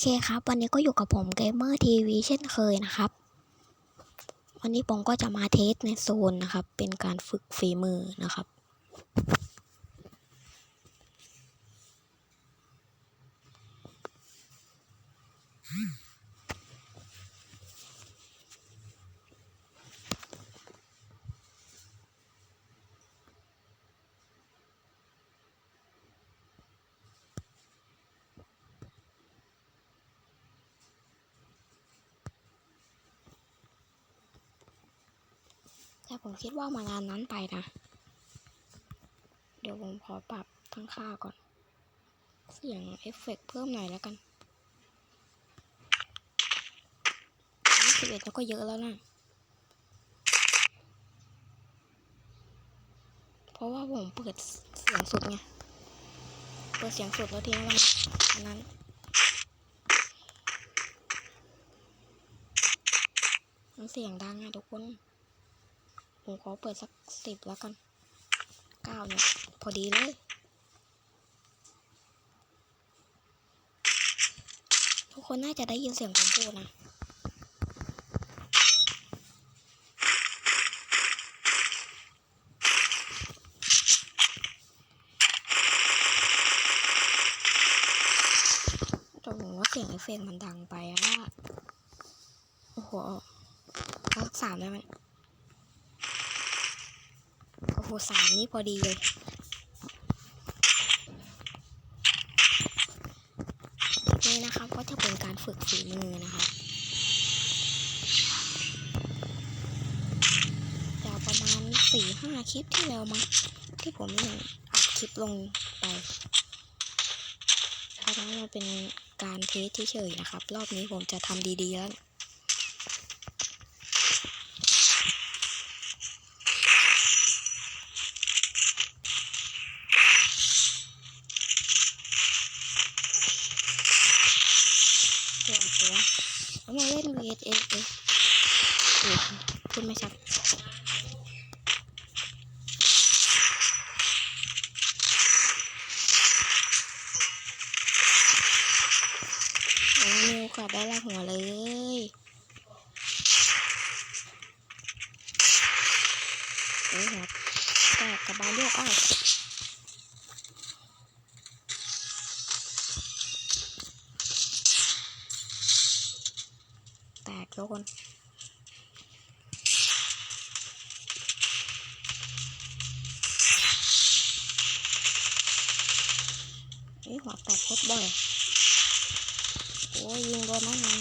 เคครับ วันนี้ก็อยู่กับผมเกมเมอร์ทีวีเช่นเคยนะครับ วันนี้ผมก็จะมาเทสในโซนนะครับ เป็นการฝึกฝีมือนะครับ แต่ผมคิดว่ามานานนั้นไปนะ เดี๋ยวผมขอปรับทั้งค่าก่อน เสียงเอฟเฟกเพิ่มหน่อยแล้วกันยี่สิบเอ็ดแล้วก็เยอะแล้วนะ เพราะว่าผมเปิดเสียงสุดไง เปิดเสียงสุดแล้วทีนี้มันอันนั้นมันเสียงดังอะทุกคน ผมขอเปิดสักสิบแล้วกันเก้าเนี่ย พอดีเลยทุกคนน่าจะได้ยินเสียงผมพูดนะตัวเสียงเอฟเฟกมันดังไปอะโอ้โหเอาสักสามได้ไหม หสามนี่พอดีเลยนี่นะครับก็จะเป็นการฝึกฝีมือนะครับจากประมาณสี่ห้าคลิปที่แล้วมั้งที่ผมอัดคลิปลงไปเพราะนั้นมันเป็นการเทสเฉยๆนะครับ รอบนี้ผมจะทำดีๆแล้วตัวแล้วมา เล่น VSS เองโอ้คุณไม่ชัดโอ้มีโอกาสได้ลากหัวเลยโอ้ยหัวแตกกับบานโยอ้าว แตกทุกคนนี่หัวแตกโคตรบ่อยโอ้ยยิงโดนนั่นนะ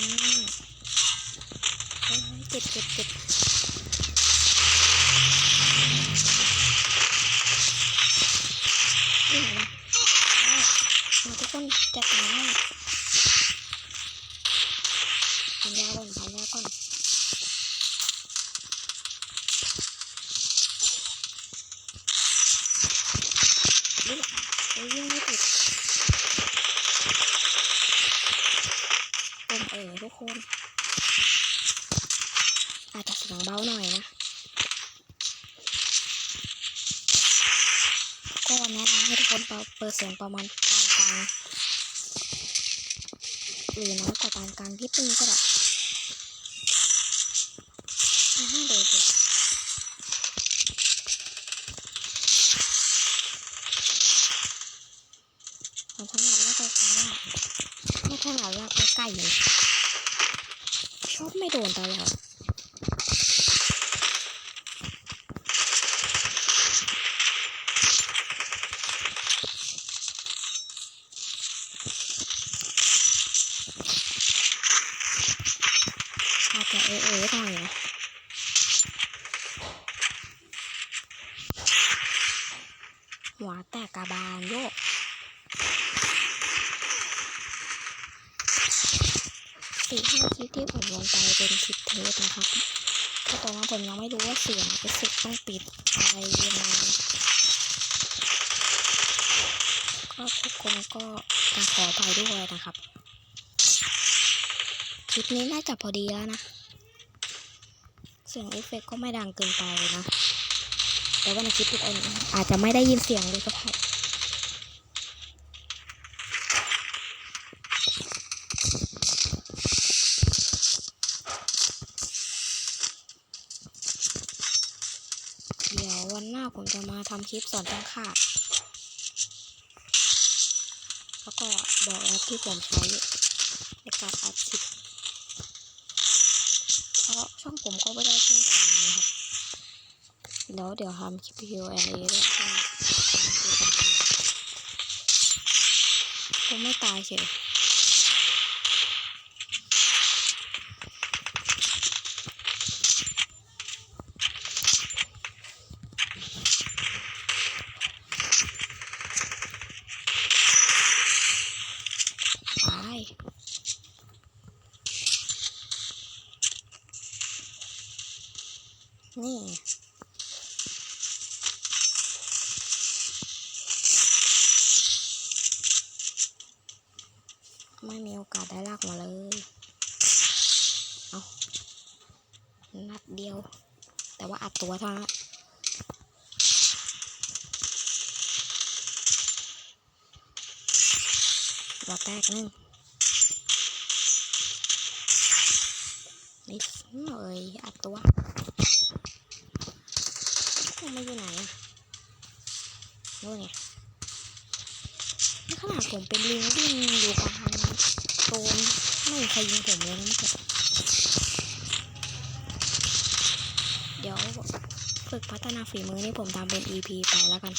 เฮ้ยเจ็บเจ็บเจ็บ นี่โอ้ยยิงไม่ติดผมเออทุกคน อาจจะเสียงเบาหน่อยนะ ก็แนะนำให้ทุกคนเปิดเสียงประมาณปานกลางหรือน้อยกว่าปานกลางที่ตึงก็ได้ ไม่ถนัดลาใกล้ๆเลยชอบไม่โดนตลอดอาจจะเออเออหน่อยนะหัวแตกกระบาลโยก สี่ห้าคลิปที่ผมลงไป เป็นคลิปเทสนะครับเพราะตอนนั้ผมยังไม่รู้ว่าเสียงเอฟเฟกต์ต้องปิดอะไรยังไงก็ทุกคนก็อะขออภัยด้วยนะครับ คลิปนี้น่าจะพอดีแล้วนะ เสียงเอฟเฟกต์ก็ไม่ดังเกินไปนะ แต่ว่าในคลิปทุกคนอาจจะไม่ได้ยินเสียงเลยก็ได้ เดี๋ยววันหน้าผมจะมาทำคลิปสอนตั้งค่า แล้วก็บอกแอปที่ผมใช้ในการอัดคลิปเพราะช่องผมก็ไม่ได้เพิ่งทำนะครับแล้วเดี๋ยวทำคลิป Q&A ด้วยช่องผมไม่ตายเฉย ตาย นี่ ไม่มีโอกาสได้ลากมาเลย เอานัดเดียว แต่ว่าอัดตัวเท่านั้นแหละรอแตกหนึ่งนิดหน่อยอัดตัวมันมาอยู่ไหนนู่นไงนี่ขนาดผมเป็นลิงวิ่งอยู่กลาง โซนไม่ใครยิงผมเลยนะเดี๋ยวฝึกพัฒนาฝีมือนี่ผมทำเป็น EP ไปแล้วกัน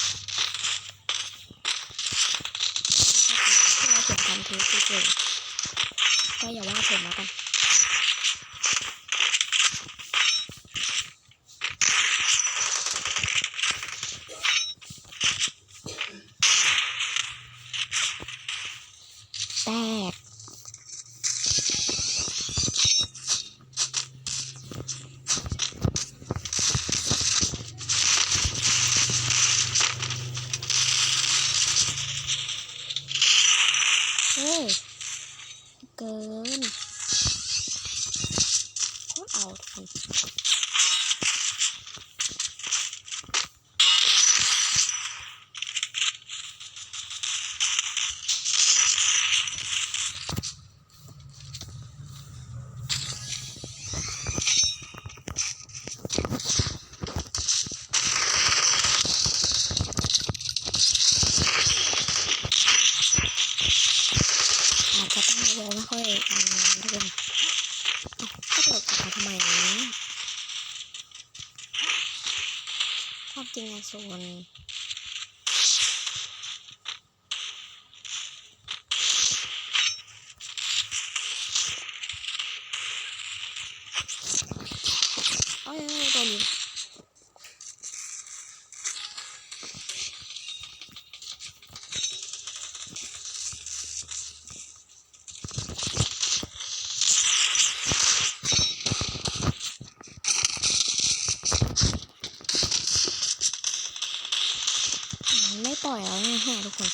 ที่เราผมทำเทสที่เก่งก็อย่าว่าผมแล้วกัน จจะตั้งวงไม่ค่อยอ่านงานทุกคนเอ้าก็เปิดกลับมาทำไมอย่างนี้ความจริงในโซนเอ้ย เอ้ยโดนยิงมันไม่ปล่อยแล้วไงฮะทุกคน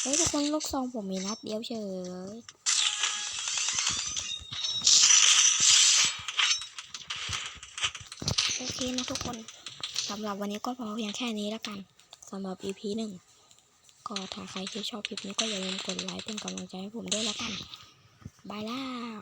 เฮ้ยทุกคนลูกซองผมมีนัดเดียวเฉยโอเคนะทุกคนสำหรับวันนี้ก็พอเพียงแค่นี้แล้วกันสำหรับ EP หนึ่งก็ถ้าใครที่ชอบคลิปนี้ก็อย่าลืมกดไลค์เป็นกำลังใจให้ผมด้วยแล้วกันบายแล้ว